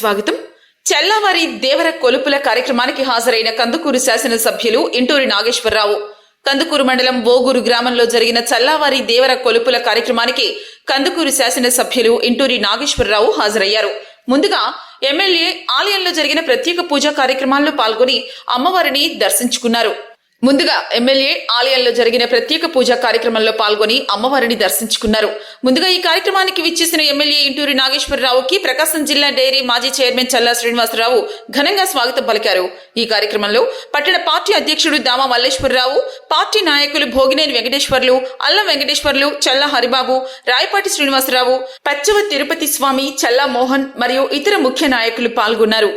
స్వాగతం. చెల్లవారి దేవర కొలుపుల కార్యక్రమానికి హాజరైన కందుకూరు శాసనసభ్యులు ఇంటూరి నాగేశ్వరరావు. కందుకూరు మండలం ఓగూరు గ్రామంలో జరిగిన చల్లావారి దేవర కొలుపుల కార్యక్రమానికి కందుకూరు శాసనసభ్యులు ఇంటూరి నాగేశ్వరరావు హాజరయ్యారు. ముందుగా ఎమ్మెల్యే ఆలయంలో జరిగిన ప్రత్యేక పూజా కార్యక్రమాల్లో పాల్గొని అమ్మవారిని దర్శించుకున్నారు. ముందుగా ఎమ్మెల్యే ఆలయంలో జరిగిన ప్రత్యేక పూజా కార్యక్రమంలో పాల్గొని అమ్మవారిని దర్శించుకున్నారు. ముందుగా ఈ కార్యక్రమానికి విచ్చేసిన ఎమ్మెల్యే ఇంటూరి నాగేశ్వరరావుకి ప్రకాశం జిల్లా డైరీ మాజీ చైర్మన్ చల్లా శ్రీనివాసరావు ఘనంగా స్వాగతం పలికారు. ఈ కార్యక్రమంలో పట్టణ పార్టీ అధ్యక్షుడు దామా మల్లేశ్వరరావు పార్టీ నాయకులు భోగినేని వెంకటేశ్వర్లు అల్లం వెంకటేశ్వర్లు చల్లా హరిబాబు రాయపాటి శ్రీనివాసరావు పచ్చవ తిరుపతి స్వామి చల్లా మోహన్ మరియు ఇతర ముఖ్య నాయకులు పాల్గొన్నారు.